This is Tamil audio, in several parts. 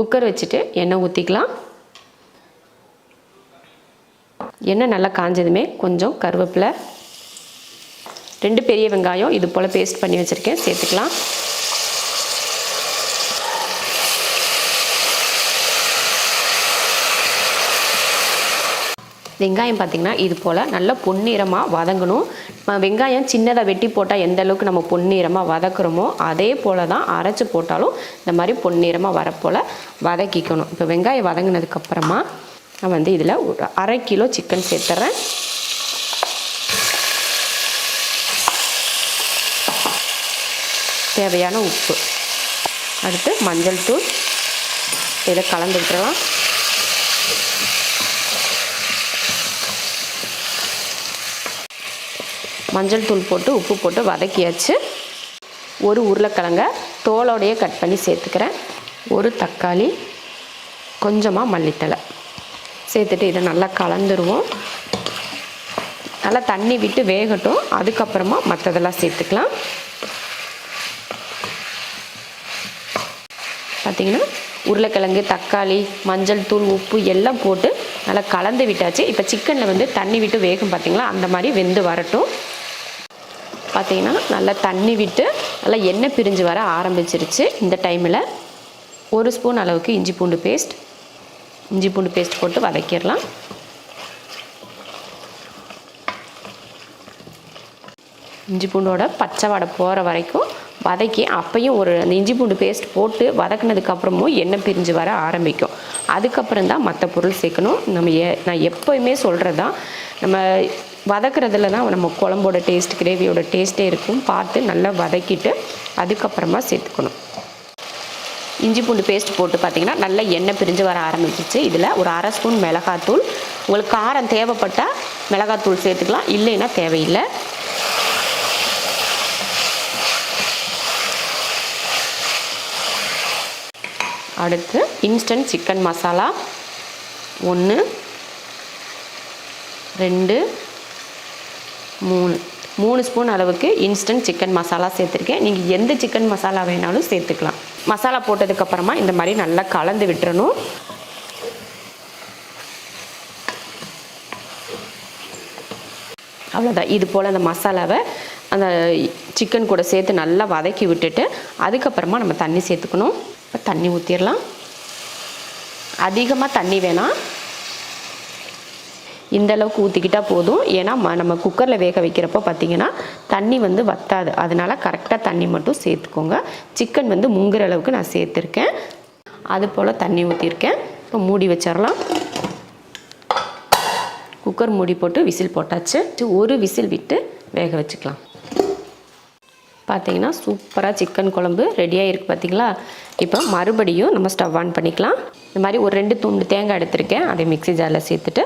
குக்கர் வச்சுட்டு எண்ணெய் ஊற்றிக்கலாம் எண்ணெய் நல்லா காஞ்சதுமே கொஞ்சம் கருவேப்பிலை. ரெண்டு பெரிய வெங்காயம் இது போல் பேஸ்ட் பண்ணி வச்சுருக்கேன் சேர்த்துக்கலாம். வெங்காயம் பார்த்திங்கன்னா இது போல் நல்லா பொன்னிறமாக வதங்கணும். வெங்காயம் சின்னதாக வெட்டி போட்டால் எந்த அளவுக்கு நம்ம பொன்னிறமாக வதக்குறோமோ அதே போல் தான் அரைச்சி போட்டாலும் இந்த மாதிரி பொன்னிறமாக வரப்போல் வதக்கிக்கணும். இப்போ வெங்காயம் வதங்கினதுக்கப்புறமா நான் வந்து இதில் ஒரு அரை கிலோ சிக்கன் சேர்த்துறேன். தேவையான உப்பு. அடுத்து மஞ்சள் தூள். இதை கலந்து விட்டுறலாம். மஞ்சள் தூள் போட்டு உப்பு போட்டு வதக்கியாச்சு. ஒரு உருளைக்கிழங்க தோலோடையே கட் பண்ணி சேர்த்துக்கிறேன். ஒரு தக்காளி கொஞ்சமாக மல்லித்தலை சேர்த்துட்டு இதை நல்லா கலந்துருவோம். நல்லா தண்ணி விட்டு வேகட்டும். அதுக்கப்புறமா மற்றதெல்லாம் சேர்த்துக்கலாம். பார்த்திங்கன்னா உருளைக்கிழங்கு தக்காளி மஞ்சள் தூள் உப்பு எல்லாம் போட்டு நல்லா கலந்து விட்டாச்சு. இப்போ சிக்கனில் வந்து தண்ணி விட்டு வேகும் பார்த்திங்களா அந்த மாதிரி வெந்து வரட்டும். பார்த்திங்கன்னா நல்லா தண்ணி விட்டு நல்லா எண்ணெய் பிரிஞ்சு வர ஆரம்பிச்சிருச்சு. இந்த டைமில் ஒரு ஸ்பூன் அளவுக்கு இஞ்சி பூண்டு பேஸ்ட். இஞ்சி பூண்டு பேஸ்ட் போட்டு வதக்கிடலாம். இஞ்சி பூண்டோட பச்சை வடை போகிற வரைக்கும் வதக்கி அப்பையும் ஒரு அந்த இஞ்சி பூண்டு பேஸ்ட் போட்டு வதக்குனதுக்கப்புறமும் எண்ணெய் பிரிஞ்சு வர ஆரம்பிக்கும். அதுக்கப்புறம் தான் மற்ற பொருள் சேர்க்கணும். நம்ம எ நான் எப்போயுமே சொல்கிறது தான் நம்ம வதக்குறதுல தான் நம்ம குழம்போட டேஸ்ட் கிரேவியோட டேஸ்ட்டே இருக்கும். பார்த்து நல்லா வதக்கிட்டு அதுக்கப்புறமா சேர்த்துக்கணும். இஞ்சி பூண்டு பேஸ்ட் போட்டு பார்த்தீங்கன்னா நல்லா எண்ணெய் பிரிஞ்சு வர ஆரம்பிச்சிச்சு இதில் ஒரு அரை ஸ்பூன் மிளகாத்தூள். உங்களுக்கு காரம் தேவைப்பட்டால் மிளகாத்தூள் சேர்த்துக்கலாம். இல்லைன்னா தேவையில்லை. அடுத்து இன்ஸ்டன்ட் சிக்கன் மசாலா ஒன்று ரெண்டு மூணு. மூணு ஸ்பூன் அளவுக்கு இன்ஸ்டன்ட் சிக்கன் மசாலா சேர்த்துருக்கேன். நீங்கள் எந்த சிக்கன் மசாலா வேணாலும் சேர்த்துக்கலாம். மசாலா போட்டதுக்கப்புறமா இந்த மாதிரி நல்லா கலந்து விட்டுறணும். அவ்வளோதான் இது போல் அந்த மசாலாவை அந்த சிக்கன் கூட சேர்த்து நல்லா வதக்கி விட்டுட்டு அதுக்கப்புறமா நம்ம தண்ணி சேர்த்துக்கணும். இப்போ தண்ணி ஊற்றிடலாம் அதிகமாக தண்ணி வேணாம். இந்த அளவுக்கு ஊற்றிக்கிட்டால் போதும். ஏன்னா ம- நம்ம குக்கரில் வேக வைக்கிறப்போ பார்த்தீங்கன்னா தண்ணி வந்து வத்தாது. அதனால் கரெக்டாக தண்ணி மட்டும் சேர்த்துக்கோங்க. சிக்கன் வந்து முங்குற அளவுக்கு நான் சேர்த்துருக்கேன். அது போல் தண்ணி ஊற்றிருக்கேன் இப்போ மூடி வச்சிடலாம். குக்கர் மூடி போட்டு விசில் போட்டாச்சு. ஒரு விசில் விட்டு வேக வச்சுக்கலாம். பார்த்தீங்கன்னா சூப்பராக சிக்கன் குழம்பு ரெடியாக இருக்குது பார்த்தீங்களா இப்போ மறுபடியும் நம்ம ஸ்டவ் ஆன் பண்ணிக்கலாம். இந்த மாதிரி ஒரு ரெண்டு துண்டு தேங்காய் எடுத்திருக்கேன். அதை மிக்ஸி ஜாரில் சேர்த்துட்டு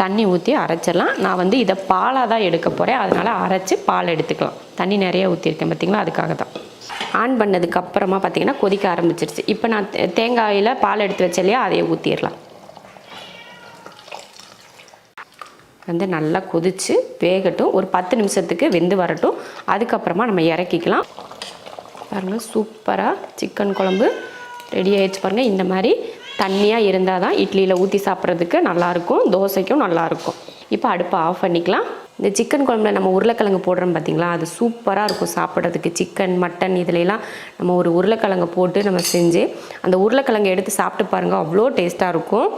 தண்ணி ஊற்றி அரைச்சிடலாம். நான் வந்து இதை பாலாக தான் எடுக்க போகிறேன் அதனால் அரைச்சி பால் எடுத்துக்கலாம். தண்ணி நிறைய ஊற்றிருக்கேன் பார்த்தீங்களா அதுக்காக தான் ஆன் பண்ணதுக்கு அப்புறமா பார்த்தீங்கன்னா கொதிக்க ஆரம்பிச்சிருச்சு. இப்போ நான் தேங்காயில் பால் எடுத்து வச்ச இல்லையா? அதையே ஊற்றிடலாம் வந்து நல்லா கொதித்து வேகட்டும். ஒரு பத்து நிமிஷத்துக்கு வெந்து வரட்டும். அதுக்கப்புறமா நம்ம இறக்கிக்கலாம். பாருங்கள் சூப்பராக சிக்கன் குழம்பு ரெடி ஆகிடுச்சு பாருங்கள் இந்த மாதிரி தண்ணியாக இருந்தால் தான் இட்லியில் ஊற்றி சாப்பிட்றதுக்கு நல்லாயிருக்கும் தோசைக்கும் நல்லாயிருக்கும். இப்போ அடுப்பை ஆஃப் பண்ணிக்கலாம். இந்த சிக்கன் குழம்புல நம்ம உருளைக்கிழங்கு போடுறோம் பார்த்தீங்களா அது சூப்பராக இருக்கும் சாப்பிட்றதுக்கு. சிக்கன் மட்டன் இதுலலாம் நம்ம ஒரு உருளைக்கிழங்கு போட்டு நம்ம செஞ்சு அந்த உருளைக்கிழங்கு எடுத்து சாப்பிட்டு பாருங்கள் அவ்வளோ டேஸ்ட்டாக இருக்கும்.